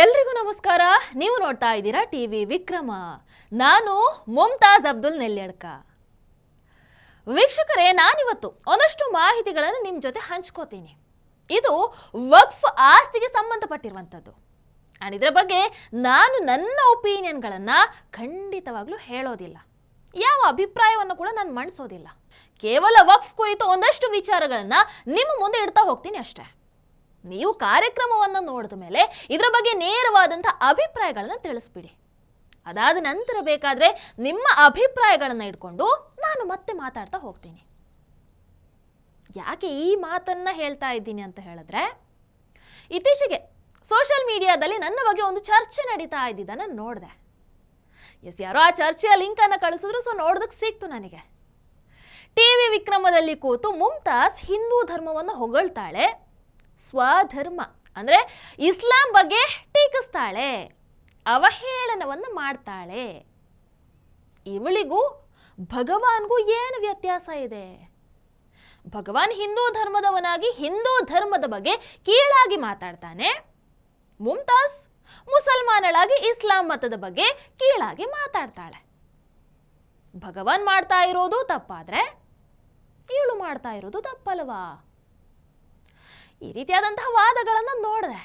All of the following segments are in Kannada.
ಎಲ್ರಿಗೂ ನಮಸ್ಕಾರ. ನೀವು ನೋಡ್ತಾ ಇದ್ದೀರಾ ಟಿವಿ ವಿಕ್ರಮ. ನಾನು ಮುಮ್ತಾಜ್ ಅಬ್ದುಲ್ ನೆಲ್ಯಡ್ಕ. ವೀಕ್ಷಕರೇ, ನಾನಿವತ್ತು ಒಂದಷ್ಟು ಮಾಹಿತಿಗಳನ್ನು ನಿಮ್ಮ ಜೊತೆ ಹಂಚ್ಕೋತೀನಿ. ಇದು ವಕ್ಫ್ ಆಸ್ತಿಗೆ ಸಂಬಂಧಪಟ್ಟಿರುವಂಥದ್ದು. ಆ್ಯಂಡ್ ಇದರ ಬಗ್ಗೆ ನಾನು ನನ್ನ ಒಪಿನಿಯನ್ಗಳನ್ನು ಖಂಡಿತವಾಗ್ಲೂ ಹೇಳೋದಿಲ್ಲ. ಯಾವ ಅಭಿಪ್ರಾಯವನ್ನು ಕೂಡ ನಾನು ಮಣಿಸೋದಿಲ್ಲ ಕೇವಲ ವಕ್ಫ್ ಕುರಿತು ಒಂದಷ್ಟು ವಿಚಾರಗಳನ್ನು ನಿಮ್ಮ ಮುಂದೆ ಇಡ್ತಾ ಹೋಗ್ತೀನಿ ಅಷ್ಟೇ. ನೀವು ಕಾರ್ಯಕ್ರಮವನ್ನು ನೋಡಿದ ಮೇಲೆ ಇದರ ಬಗ್ಗೆ ನೇರವಾದಂಥ ಅಭಿಪ್ರಾಯಗಳನ್ನು ತಿಳಿಸ್ಬಿಡಿ. ಅದಾದ ನಂತರ ಬೇಕಾದರೆ ನಿಮ್ಮ ಅಭಿಪ್ರಾಯಗಳನ್ನು ಇಟ್ಕೊಂಡು ನಾನು ಮತ್ತೆ ಮಾತಾಡ್ತಾ ಹೋಗ್ತೀನಿ. ಯಾಕೆ ಈ ಮಾತನ್ನು ಹೇಳ್ತಾ ಇದ್ದೀನಿ ಅಂತ ಹೇಳಿದ್ರೆ, ಇತ್ತೀಚೆಗೆ ಸೋಷಿಯಲ್ ಮೀಡಿಯಾದಲ್ಲಿ ನನ್ನ ಬಗ್ಗೆ ಒಂದು ಚರ್ಚೆ ನಡೀತಾ ಇದ್ದಿದ್ದನ್ನು ನೋಡಿದೆ. ಎಸ್, ಯಾರೋ ಆ ಚರ್ಚೆಯ ಲಿಂಕನ್ನು ಕಳಿಸಿದ್ರು ಸೊ ನೋಡೋದಕ್ಕೆ ಸಿಕ್ತು ನನಗೆ. ಟಿ ವಿ ವಿಕ್ರಮದಲ್ಲಿ ಕೂತು ಮುಮ್ತಾಜ್ ಹಿಂದೂ ಧರ್ಮವನ್ನು ಹೊಗಳ್ತಾಳೆ ಸ್ವಧರ್ಮ. ಅಂದರೆ ಇಸ್ಲಾಂ ಬಗ್ಗೆ ಟೀಕಿಸ್ತಾಳೆ, ಅವಹೇಳನವನ್ನು ಮಾಡ್ತಾಳೆ. ಇವಳಿಗೂ, ಭಗವಾನ್ಗೂ ಏನು ವ್ಯತ್ಯಾಸ ಇದೆ? ಭಗವಾನ್ ಹಿಂದೂ ಧರ್ಮದವನಾಗಿ ಹಿಂದೂ ಧರ್ಮದ ಬಗ್ಗೆ ಕೀಳಾಗಿ ಮಾತಾಡ್ತಾನೆ. ಮುಮ್ತಾಜ್ ಮುಸಲ್ಮಾನಳಾಗಿ ಇಸ್ಲಾಂ ಮತದ ಬಗ್ಗೆ ಕೀಳಾಗಿ ಮಾತಾಡ್ತಾಳೆ. ಭಗವಾನ್ ಮಾಡ್ತಾ ಇರೋದು ತಪ್ಪಾದ್ರೆ ಇವಳು ಮಾಡ್ತಾ ಇರೋದು ತಪ್ಪಲ್ವಾ? ಈ ರೀತಿಯಾದಂತಹ ವಾದಗಳನ್ನು ನೋಡಿದೆ.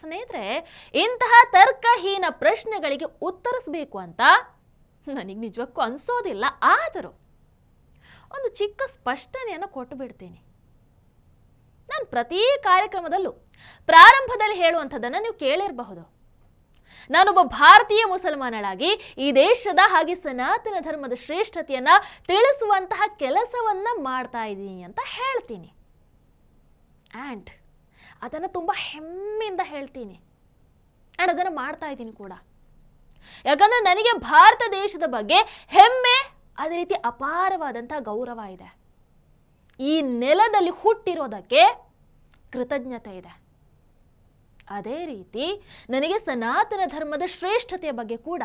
ಸ್ನೇಹಿತರೆ, ಇಂತಹ ತರ್ಕಹೀನ ಪ್ರಶ್ನೆಗಳಿಗೆ ಉತ್ತರಿಸಬೇಕು ಅಂತ ನನಗೆ ನಿಜಕ್ಕೂ ಅನಿಸೋದಿಲ್ಲ, ಆದರೂ ಒಂದು ಚಿಕ್ಕ ಸ್ಪಷ್ಟನೆಯನ್ನು ಕೊಟ್ಟು ಬಿಡ್ತೀನಿ ನಾನು ಪ್ರತಿ ಕಾರ್ಯಕ್ರಮದಲ್ಲೂ ಪ್ರಾರಂಭದಲ್ಲಿ ಹೇಳುವಂಥದ್ದನ್ನು ನೀವು ಕೇಳಿರಬಹುದು. ನಾನೊಬ್ಬ ಭಾರತೀಯ ಮುಸಲ್ಮಾನಳಾಗಿ ಈ ದೇಶದ ಹಾಗೆ ಸನಾತನ ಧರ್ಮದ ಶ್ರೇಷ್ಠತೆಯನ್ನು ತಿಳಿಸುವಂತಹ ಕೆಲಸವನ್ನು ಮಾಡ್ತಾ ಇದ್ದೀನಿ ಅಂತ ಹೇಳ್ತೀನಿ. ಆ್ಯಂಡ್ ಅದನ್ನು ತುಂಬ ಹೆಮ್ಮೆಯಿಂದ ಹೇಳ್ತೀನಿ. ಆ್ಯಂಡ್ ಅದನ್ನು ಮಾಡ್ತಾ ಇದ್ದೀನಿ ಕೂಡ. ಯಾಕಂದರೆ ನನಗೆ ಭಾರತ ದೇಶದ ಬಗ್ಗೆ ಹೆಮ್ಮೆ, ಅದೇ ರೀತಿ ಅಪಾರವಾದಂಥ ಗೌರವ ಇದೆ. ಈ ನೆಲದಲ್ಲಿ ಹುಟ್ಟಿರೋದಕ್ಕೆ ಕೃತಜ್ಞತೆ ಇದೆ. ಅದೇ ರೀತಿ ನನಗೆ ಸನಾತನ ಧರ್ಮದ ಶ್ರೇಷ್ಠತೆಯ ಬಗ್ಗೆ ಕೂಡ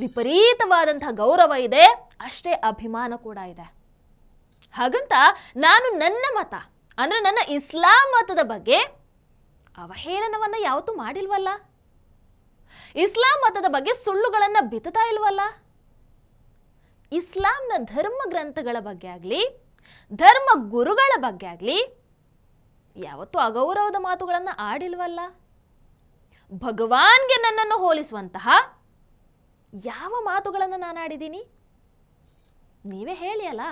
ವಿಪರೀತವಾದಂಥ ಗೌರವ ಇದೆ, ಅಷ್ಟೇ ಅಭಿಮಾನ ಕೂಡ ಇದೆ. ಹಾಗಂತ ನಾನು ನನ್ನ ಮತ ಅಂದರೆ ನನ್ನ ಇಸ್ಲಾಂ ಮತದ ಬಗ್ಗೆ ಅವಹೇಳನವನ್ನು ಯಾವತ್ತೂ ಮಾಡಿಲ್ವಲ್ಲ? ಇಸ್ಲಾಂ ಮತದ ಬಗ್ಗೆ ಸುಳ್ಳುಗಳನ್ನು ಬಿತ್ತುತ್ತಾ ಇಲ್ವಲ್ಲ? ಇಸ್ಲಾಂನ ಧರ್ಮ ಗ್ರಂಥಗಳ ಬಗ್ಗೆ ಆಗಲಿ, ಧರ್ಮ ಗುರುಗಳ ಬಗ್ಗೆ ಆಗಲಿ, ಯಾವತ್ತೂ ಅಗೌರವದ ಮಾತುಗಳನ್ನು ಆಡಿಲ್ವಲ್ಲ? ಭಗವಾನ್ಗೆ ನನ್ನನ್ನು ಹೋಲಿಸುವಂತಹ ಯಾವ ಮಾತುಗಳನ್ನು ನಾನು ಆಡಿದ್ದೀನಿ? ನೀವೇ ಹೇಳಿ ಅಲ್ಲ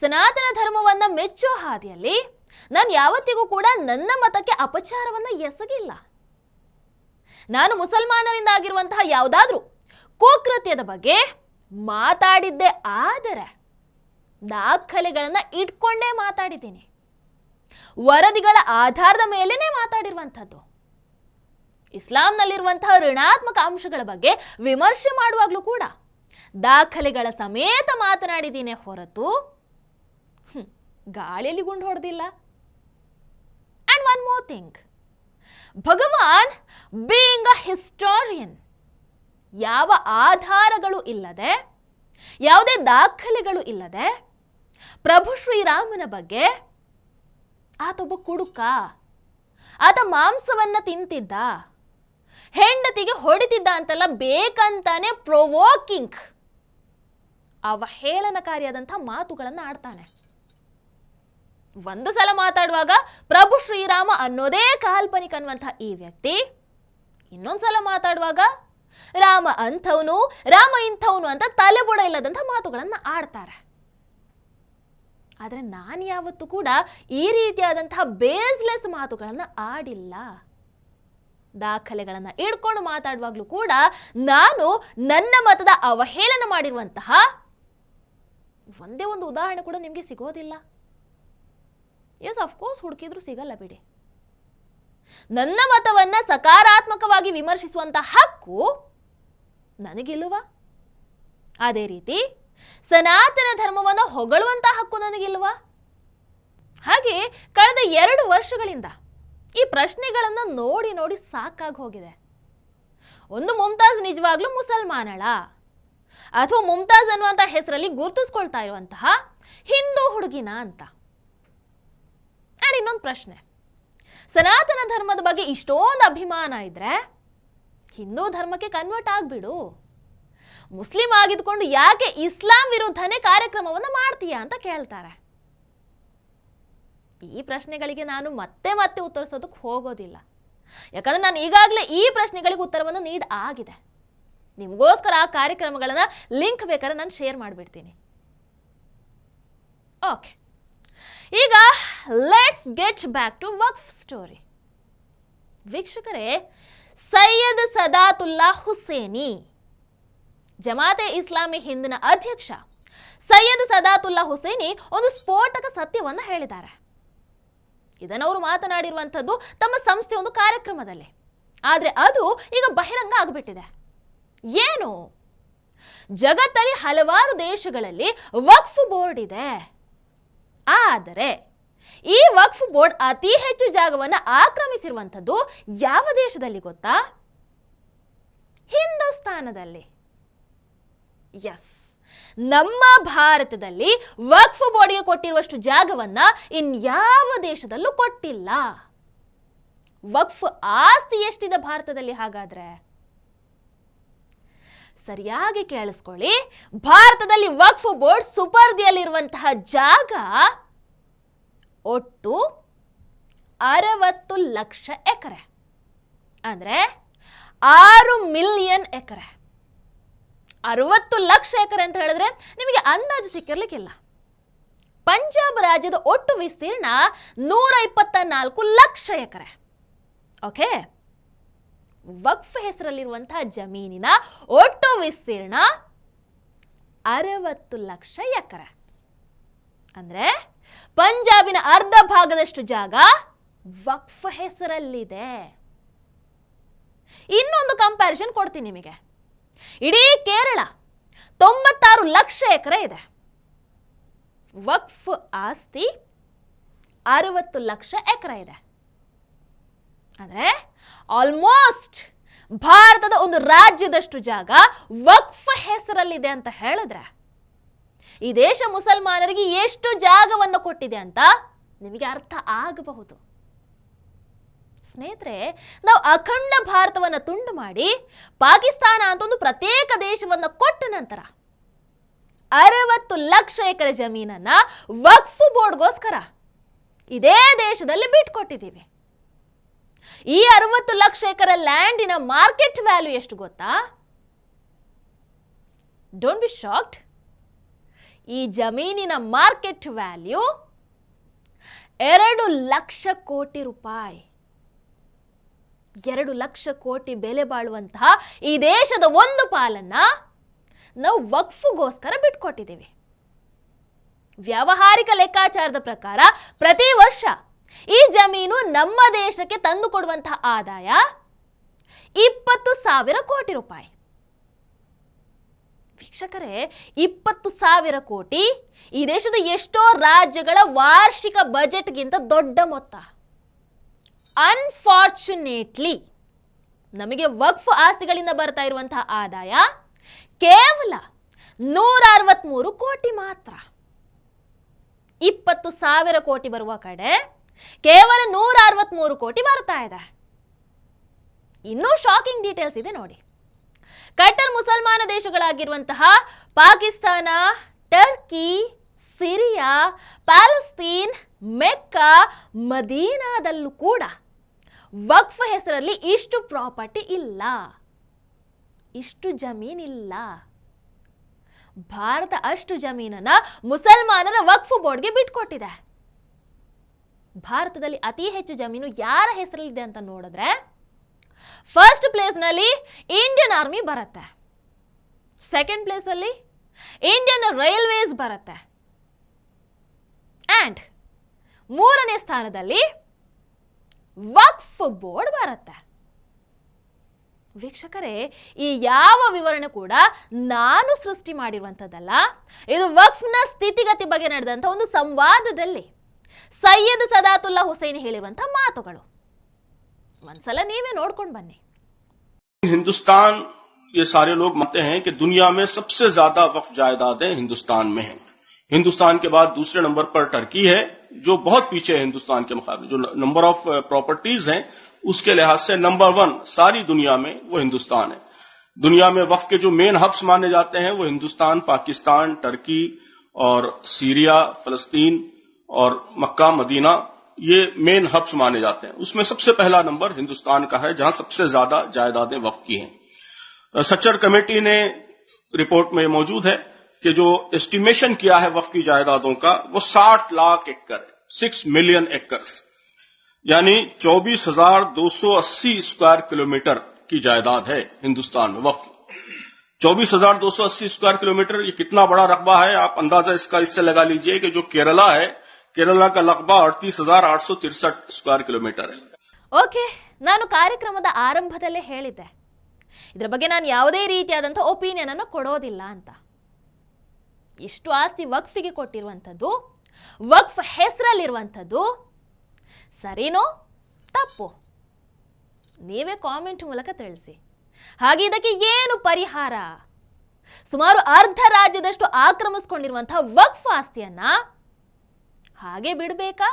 ಸನಾತನ ಧರ್ಮವನ್ನ ಮೆಚ್ಚೋ ಹಾದಿಯಲ್ಲಿ ನಾನು ಯಾವತ್ತಿಗೂ ಕೂಡ ನನ್ನ ಮತಕ್ಕೆ ಅಪಚಾರವನ್ನು ಎಸಗಿಲ್ಲ. ನಾನು ಮುಸಲ್ಮಾನರಿಂದ ಆಗಿರುವಂತಹ ಯಾವುದಾದ್ರೂ ಕುಕೃತ್ಯದ ಬಗ್ಗೆ ಮಾತಾಡಿದ್ದೆ ಆದರೆ ದಾಖಲೆಗಳನ್ನು ಇಟ್ಕೊಂಡೇ ಮಾತಾಡಿದ್ದೀನಿ. ವರದಿಗಳ ಆಧಾರದ ಮೇಲೇನೆ ಮಾತಾಡಿರುವಂಥದ್ದು. ಇಸ್ಲಾಂನಲ್ಲಿರುವಂತಹ ಋಣಾತ್ಮಕ ಅಂಶಗಳ ಬಗ್ಗೆ ವಿಮರ್ಶೆ ಮಾಡುವಾಗಲೂ ಕೂಡ ದಾಖಲೆಗಳ ಸಮೇತ ಮಾತನಾಡಿದ್ದೀನಿ ಹೊರತು ಗಾಳಿಯಲ್ಲಿ ಗುಂಡು ಹೊಡೆದಿಲ್ಲ. And one more thing Bhagwan being a historian ಯಾವ ಆಧಾರಗಳು ಇಲ್ಲದೆ, ಯಾವುದೇ ದಾಖಲೆಗಳು ಇಲ್ಲದೆ, ಪ್ರಭು ಶ್ರೀರಾಮನ ಬಗ್ಗೆ ಆತೊಬ್ಬ ಕುಡುಕ, ಆತ ಮಾಂಸವನ್ನು ತಿಂತಿದ್ದ, ಹೆಂಡತಿಗೆ ಹೊಡಿತಿದ್ದ ಅಂತಲ್ಲ ಬೇಕಂತಾನೆ ಪ್ರೊವೋಕಿಂಗ್ ಅವಹೇಳನಕಾರಿಯಾದಂಥ ಮಾತುಗಳನ್ನು ಆಡ್ತಾನೆ. ಒಂದು ಸಲ ಮಾತಾಡುವಾಗ ಪ್ರಭು ಶ್ರೀರಾಮ ಅನ್ನೋದೇ ಕಾಲ್ಪನಿಕ ಅನ್ನುವಂಥ ಈ ವ್ಯಕ್ತಿ. ಇನ್ನೊಂದು ಸಲ ಮಾತಾಡುವಾಗ ರಾಮ ಅಂಥವನು, ರಾಮ ಇಂಥವನು ಅಂತ ತಲೆಬುಡ ಇಲ್ಲದಂಥ ಮಾತುಗಳನ್ನು ಆಡ್ತಾರೆ. ಆದರೆ ನಾನು ಯಾವತ್ತೂ ಕೂಡ ಈ ರೀತಿಯಾದಂತಹ ಬೇಸ್ಲೆಸ್ ಮಾತುಗಳನ್ನು ಆಡಿಲ್ಲ. ದಾಖಲೆಗಳನ್ನು ಇಡ್ಕೊಂಡು ಮಾತಾಡುವಾಗಲೂ ಕೂಡ ನಾನು ನನ್ನ ಮತದ ಅವಹೇಳನ ಮಾಡಿರುವಂತಹ ಒಂದೇ ಒಂದು ಉದಾಹರಣೆ ಕೂಡ ನಿಮಗೆ ಸಿಗೋದಿಲ್ಲ. ಎಸ್ ಅಫ್ಕೋರ್ಸ್ ಹುಡುಕಿದ್ರು ಸಿಗಲ್ಲ ಬಿಡಿ. ನನ್ನ ಮತವನ್ನ ಸಕಾರಾತ್ಮಕವಾಗಿ ವಿಮರ್ಶಿಸುವಂತ ಹಕ್ಕು ನನಗಿಲ್ಲವ ಅದೇ ರೀತಿ ಸನಾತನ ಧರ್ಮವನ್ನು ಹೊಗಳುವಂತ ಹಕ್ಕು ನನಗಿಲ್ವ? ಹಾಗೆ ಕಳೆದ ಎರಡು ವರ್ಷಗಳಿಂದ ಈ ಪ್ರಶ್ನೆಗಳನ್ನು ನೋಡಿ ನೋಡಿ ಸಾಕಾಗಿ ಹೋಗಿದೆ. ಒಂದು ಮುಮ್ತಾಜ್ ನಿಜವಾಗ್ಲೂ ಮುಸಲ್ಮಾನಳ. ಅಥವಾ ಮುಮ್ತಾಜ್ ಅನ್ನುವಂಥ ಹೆಸರಲ್ಲಿ ಗುರುತಿಸ್ಕೊಳ್ತಾ ಇರುವಂತಹ ಹಿಂದೂ ಹುಡುಗಿನ ಅಂತ. ಇನ್ನೊಂದು ಪ್ರಶ್ನೆ. ಸನಾತನ ಧರ್ಮದ ಬಗ್ಗೆ ಇಷ್ಟೊಂದು ಅಭಿಮಾನ ಇದ್ರೆ ಹಿಂದೂ ಧರ್ಮಕ್ಕೆ ಕನ್ವರ್ಟ್ ಆಗ್ಬಿಡು. ಮುಸ್ಲಿಂ ಆಗಿದ್ಕೊಂಡು ಯಾಕೆ ಇಸ್ಲಾಂ ವಿರುದ್ಧನೇ ಕಾರ್ಯಕ್ರಮವನ್ನು ಮಾಡ್ತೀಯಾ ಅಂತ ಕೇಳ್ತಾರೆ. ಈ ಪ್ರಶ್ನೆಗಳಿಗೆ ನಾನು ಮತ್ತೆ ಮತ್ತೆ ಉತ್ತರಿಸೋದಕ್ಕೆ ಹೋಗೋದಿಲ್ಲ. ಯಾಕಂದ್ರೆ ನಾನು ಈಗಾಗಲೇ ಈ ಪ್ರಶ್ನೆಗಳಿಗೆ ಉತ್ತರವನ್ನು ನೀಡ್ ಆಗಿದೆ. ನಿಮಗೋಸ್ಕರ ಆ ಕಾರ್ಯಕ್ರಮಗಳನ್ನು ಲಿಂಕ್ ಬೇಕಾದ್ರೆ ನಾನು ಶೇರ್ ಮಾಡಿಬಿಡ್ತೀನಿ. ಓಕೆ ಈಗ let's get back to Waqf story ವೀಕ್ಷಕರೇ, ಸೈಯದ್ ಸದಾತುಲ್ಲಾ ಹುಸೇನಿ, ಜಮಾತೆ ಇಸ್ಲಾಮಿ ಹಿಂದಿನ ಅಧ್ಯಕ್ಷ ಸೈಯದ್ ಸದಾತುಲ್ಲಾ ಹುಸೇನಿ ಒಂದು ಸ್ಫೋಟಕ ಸತ್ಯವನ್ನು ಹೇಳಿದ್ದಾರೆ. ಇದನ್ನು ಅವರು ಮಾತನಾಡಿರುವಂಥದ್ದು ತಮ್ಮ ಸಂಸ್ಥೆ ಒಂದು ಕಾರ್ಯಕ್ರಮದಲ್ಲಿ. ಆದರೆ ಅದು ಈಗ ಬಹಿರಂಗ ಆಗಿಬಿಟ್ಟಿದೆ. ಏನು? ಜಗತ್ತಲ್ಲಿ ಹಲವಾರು ದೇಶಗಳಲ್ಲಿ ವಕ್ಫ್ ಬೋರ್ಡ್ ಇದೆ. ಆದರೆ ಈ ವಕ್ಫ್ ಬೋರ್ಡ್ ಅತಿ ಹೆಚ್ಚು ಜಾಗವನ್ನು ಆಕ್ರಮಿಸಿರುವಂಥದ್ದು ಯಾವ ದೇಶದಲ್ಲಿ ಗೊತ್ತಾ? ಹಿಂದೂಸ್ತಾನದಲ್ಲಿ. ಎಸ್ ನಮ್ಮ ಭಾರತದಲ್ಲಿ ವಕ್ಫ್ ಬೋರ್ಡ್ಗೆ ಕೊಟ್ಟಿರುವಷ್ಟು ಜಾಗವನ್ನ ಇನ್ಯಾವ ದೇಶದಲ್ಲೂ ಕೊಟ್ಟಿಲ್ಲ. ವಕ್ಫ್ ಆಸ್ತಿ ಎಷ್ಟಿದೆ ಭಾರತದಲ್ಲಿ ಹಾಗಾದ್ರೆ? ಸರಿಯಾಗಿ ಕೇಳಿಸ್ಕೊಳ್ಳಿ. ಭಾರತದಲ್ಲಿ ವಕ್ಫ್ ಬೋರ್ಡ್ ಸುಪರ್ದಿಯಲ್ಲಿರುವಂತಹ ಜಾಗ ಒಟ್ಟು ಅರವತ್ತು ಲಕ್ಷ ಎಕರೆ. ಅಂದರೆ ಆರು ಮಿಲಿಯನ್ ಎಕರೆ. ಅರವತ್ತು ಲಕ್ಷ ಎಕರೆ ಅಂತ ಹೇಳಿದ್ರೆ ನಿಮಗೆ ಅಂದಾಜು ಸಿಕ್ಕಿರ್ಲಿಕ್ಕಿಲ್ಲ. ಪಂಜಾಬ್ ರಾಜ್ಯದ ಒಟ್ಟು ವಿಸ್ತೀರ್ಣ ನೂರ ಇಪ್ಪತ್ತ ನಾಲ್ಕು ಲಕ್ಷ ಎಕರೆ. ಓಕೆ ವಕ್ಫ್ ಹೆಸರಲ್ಲಿರುವಂತಹ ಜಮೀನಿನ ಒಟ್ಟು ವಿಸ್ತೀರ್ಣ ಅರವತ್ತು ಲಕ್ಷ ಎಕರೆ. ಅಂದ್ರೆ ಪಂಜಾಬಿನ ಅರ್ಧ ಭಾಗದಷ್ಟು ಜಾಗ ವಕ್ಫ್ ಹೆಸರಲ್ಲಿದೆ. ಇನ್ನೊಂದು ಕಂಪ್ಯಾರಿಸನ್ ಕೊಡ್ತೀನಿ ನಿಮಗೆ. ಇಡೀ ಕೇರಳ ತೊಂಬತ್ತಾರು ಲಕ್ಷ ಎಕರೆ ಇದೆ. ವಕ್ಫ್ ಆಸ್ತಿ ಅರವತ್ತು ಲಕ್ಷ ಎಕರೆ ಇದೆ. ಅಂದರೆ ಆಲ್ಮೋಸ್ಟ್ ಭಾರತದ ಒಂದು ರಾಜ್ಯದಷ್ಟು ಜಾಗ ವಕ್ಫ್ ಹೆಸರಲ್ಲಿದೆ ಅಂತ ಹೇಳಿದ್ರೆ ಈ ದೇಶ ಮುಸಲ್ಮಾನರಿಗೆ ಎಷ್ಟು ಜಾಗವನ್ನು ಕೊಟ್ಟಿದೆ ಅಂತ ನಿಮಗೆ ಅರ್ಥ ಆಗಬಹುದು. ಸ್ನೇಹಿತರೆ, ನಾವು ಅಖಂಡ ಭಾರತವನ್ನು ತುಂಡು ಮಾಡಿ ಪಾಕಿಸ್ತಾನ ಅಂತ ಒಂದು ಪ್ರತ್ಯೇಕ ದೇಶವನ್ನು ಕೊಟ್ಟ ನಂತರ ಅರವತ್ತು ಲಕ್ಷ ಎಕರೆ ಜಮೀನನ್ನ ವಕ್ಫ್ ಬೋರ್ಡ್ಗೋಸ್ಕರ ಇದೇ ದೇಶದಲ್ಲಿ ಬಿಟ್ಕೊಟ್ಟಿದ್ದೀವಿ ಈ ಅರವತ್ತು ಲಕ್ಷ ಎಕರೆ ಲ್ಯಾಂಡಿನ ಮಾರ್ಕೆಟ್ ವ್ಯಾಲ್ಯೂ ಎಷ್ಟು ಗೊತ್ತಾ? ಡೋಂಟ್ ಬಿ ಶಾಕ್ಡ್ ಈ ಜಮೀನಿನ ಮಾರ್ಕೆಟ್ ವ್ಯಾಲ್ಯೂ ಎರಡು ಲಕ್ಷ ಕೋಟಿ ರೂಪಾಯಿ. ಎರಡು ಲಕ್ಷ ಕೋಟಿ ಬೆಲೆ ಬಾಳುವಂತಹ ಈ ದೇಶದ ಒಂದು ಪಾಲನ್ನ ನಾವು ವಕ್ಫುಗೋಸ್ಕರ ಬಿಟ್ಕೊಟ್ಟಿದ್ದೀವಿ. ವ್ಯಾವಹಾರಿಕ ಲೆಕ್ಕಾಚಾರದ ಪ್ರಕಾರ ಪ್ರತಿ ವರ್ಷ ಈ ಜಮೀನು ನಮ್ಮ ದೇಶಕ್ಕೆ ತಂದು ಕೊಡುವಂತಹ ಆದಾಯ ಇಪ್ಪತ್ತು ಸಾವಿರ ಕೋಟಿ ರೂಪಾಯಿ. ವೀಕ್ಷಕರೇ, ಇಪ್ಪತ್ತು ಸಾವಿರ ಕೋಟಿ ಈ ದೇಶದ ಎಷ್ಟೋ ರಾಜ್ಯಗಳ ವಾರ್ಷಿಕ ಬಜೆಟ್ಗಿಂತ ದೊಡ್ಡ ಮೊತ್ತ. ಅನ್ಫಾರ್ಚುನೇಟ್ಲಿ ನಮಗೆ ವಕ್ಫ್ ಆಸ್ತಿಗಳಿಂದ ಬರ್ತಾ ಇರುವಂತಹ ಆದಾಯ ಕೇವಲ ನೂರ ಅರವತ್ತ್ಮೂರು ಕೋಟಿ ಮಾತ್ರ. ಇಪ್ಪತ್ತು ಸಾವಿರ ಕೋಟಿ ಬರುವ ಕಡೆ ಕೇವಲ ನೂರ ಅರವತ್ತ್ಮೂರು ಕೋಟಿ ಬರ್ತಾ ಇದೆ. ಇನ್ನೂ ಶಾಕಿಂಗ್ ಡೀಟೇಲ್ಸ್ ಇದೆ ನೋಡಿ. ಕಟ್ಟರ್ ಮುಸಲ್ಮಾನ ದೇಶಗಳಾಗಿರುವಂತಹ Pakistan, Turkey, Syria, Palestine, Mecca, ಮದೀನಾದಲ್ಲೂ ಕೂಡ ವಕ್ಫ್ ಹೆಸರಲ್ಲಿ ಇಷ್ಟು ಪ್ರಾಪರ್ಟಿ ಇಲ್ಲ. ಇಷ್ಟು ಜಮೀನಿಲ್ಲ. ಭಾರತ ಅಷ್ಟು ಜಮೀನನ್ನ ಮುಸಲ್ಮಾನರ ವಕ್ಫ್ ಬೋರ್ಡ್ಗೆ ಬಿಟ್ಕೊಟ್ಟಿದೆ. ಭಾರತದಲ್ಲಿ ಅತಿ ಹೆಚ್ಚು ಜಮೀನು ಯಾರ ಹೆಸರಲ್ಲಿದೆ ಅಂತ ನೋಡಿದ್ರೆ ಫಸ್ಟ್ ಪ್ಲೇಸ್ನಲ್ಲಿ ಇಂಡಿಯನ್ ಆರ್ಮಿ ಬರುತ್ತೆ. ಸೆಕೆಂಡ್ ಪ್ಲೇಸಲ್ಲಿ ಇಂಡಿಯನ್ ರೈಲ್ವೇಸ್ ಬರುತ್ತೆ. ಆ್ಯಂಡ್ ಮೂರನೇ ಸ್ಥಾನದಲ್ಲಿ ವಕ್ಫ್ ಬೋರ್ಡ್ ಬರುತ್ತೆ. ವೀಕ್ಷಕರೇ, ಈ ಯಾವ ವಿವರಣೆ ಕೂಡ ನಾನು ಸೃಷ್ಟಿ ಮಾಡಿರುವಂಥದ್ದಲ್ಲ, ಇದು ವಕ್ಫ್ನ ಸ್ಥಿತಿಗತಿ ಬಗ್ಗೆ ನಡೆದಂಥ ಒಂದು ಸಂವಾದದಲ್ಲಿ. ಸೈಯದ್ ಸದಾತುಲ್ಲಾ ಹುಸೈನ್ ಹೇಳಿರುವಂಥ ಮಾತುಗಳು ಒಂದ್ಸಲ ನೀವೇ ನೋಡ್ಕೊಂಡು ಬನ್ನಿ हिंदुस्तान ये सारे लोग मानते हैं कि दुनिया में सबसे ज्यादा वक्फ जायदादें हिंदुस्तान में हैं हिंदुस्तान के बाद दूसरे नंबर पर टर्की है जो बहुत पीछे है हिंदुस्तान के मुकाबले जो नंबर ऑफ प्रॉपर्टीज हैं उसके लिहाज से नंबर वन सारी दुनिया में वो हिंदुस्तान है दुनिया में वफ के जो मेन हब्स माने जाते हैं वो हिंदुस्तान पाकिस्तान टर्की और सीरिया फलस्तीन اور مکہ، مدینہ، یہ مین ہبس مانے جاتے ہیں۔ اس میں سب سے پہلا نمبر ہندوستان کا ہے، جہاں سب سے زیادہ جائیدادیں وقف کی ہیں۔ سچر کمیٹی نے رپورٹ میں موجود ہے کہ جو اسٹیمیشن کیا ہے وقف کی جائیدادوں کا، وہ ساٹھ لاکھ ایکڑ سکس ملین ایکڑس یعنی چوبیس ہزار دو سو اسی اسکوائر کلو میٹر کی جائیداد ہے ہندوستان میں وقف چوبیس ہزار دو سو اسی اسکوائر کلو میٹر یہ کتنا بڑا رقبہ ہے؟ آپ اندازہ اس کا اس سے لگا لیجیے کہ جو کیرلا ہے ಕೇರಳ ಕಾ ಅಡ್ತೀಸ್ ಹಜಾರ್ ಆಟ್ ತಿರ್ಸಟ್ ಸ್ಕ್ವೇರ್ ಕಿಲೋಮೀಟರ್ ಓಕೆ, ನಾನು ಕಾರ್ಯಕ್ರಮದ ಆರಂಭದಲ್ಲೇ ಹೇಳಿದ್ದೆ. ಇದರ ಬಗ್ಗೆ ನಾನು ಯಾವುದೇ ರೀತಿಯಾದಂಥ ಒಪಿನಿಯನ್ ಅನ್ನು ಕೊಡೋದಿಲ್ಲ ಅಂತ. ಇಷ್ಟು ಆಸ್ತಿ ವಕ್ಫಿಗೆ ಕೊಟ್ಟಿರುವಂಥದ್ದು, ವಕ್ಫ್ ಹೆಸರಲ್ಲಿರುವಂಥದ್ದು ಸರಿನೋ ತಪ್ಪು? ನೀವೇ ಕಾಮೆಂಟ್ ಮೂಲಕ ತಿಳಿಸಿ. ಹಾಗೆ ಇದಕ್ಕೆ ಏನು ಪರಿಹಾರ? ಸುಮಾರು ಅರ್ಧ ರಾಜ್ಯದಷ್ಟು ಆಕ್ರಮಿಸ್ಕೊಂಡಿರುವಂತಹ ವಕ್ಫ್ ಆಸ್ತಿಯನ್ನ ಹಾಗೆ ಬಿಡಬೇಕಾ?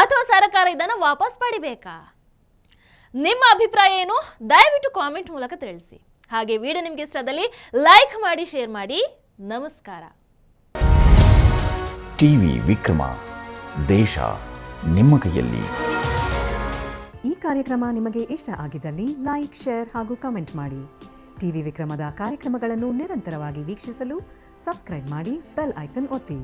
ಅಥವಾ ಸರ್ಕಾರ ಇದನ್ನು ವಾಪಸ್ ಪಡಿಬೇಕಾ? ನಿಮ್ಮ ಅಭಿಪ್ರಾಯ ಏನು? ದಯವಿಟ್ಟು ಕಾಮೆಂಟ್ ಮೂಲಕ ತಿಳಿಸಿ. ಹಾಗೆ ವಿಡಿಯೋ ನಿಮಗೆ ಇಷ್ಟದಲ್ಲಿ ಲೈಕ್ ಮಾಡಿ ಶೇರ್ ಮಾಡಿ. ನಮಸ್ಕಾರ. ಟಿವಿ ವಿಕ್ರಮ ದೇಶ ನಿಮ್ಮ ಕೈಯಲ್ಲಿ. ಈ ಕಾರ್ಯಕ್ರಮ ನಿಮಗೆ ಇಷ್ಟ ಆಗಿದ್ದಲ್ಲಿ ಲೈಕ್ ಶೇರ್ ಹಾಗೂ ಕಮೆಂಟ್ ಮಾಡಿ. ಟಿವಿ ವಿಕ್ರಮದ ಕಾರ್ಯಕ್ರಮಗಳನ್ನು ನಿರಂತರವಾಗಿ ವೀಕ್ಷಿಸಲು ಸಬ್ಸ್ಕ್ರೈಬ್ ಮಾಡಿ ಬೆಲ್ ಐಕನ್ ಒತ್ತಿ.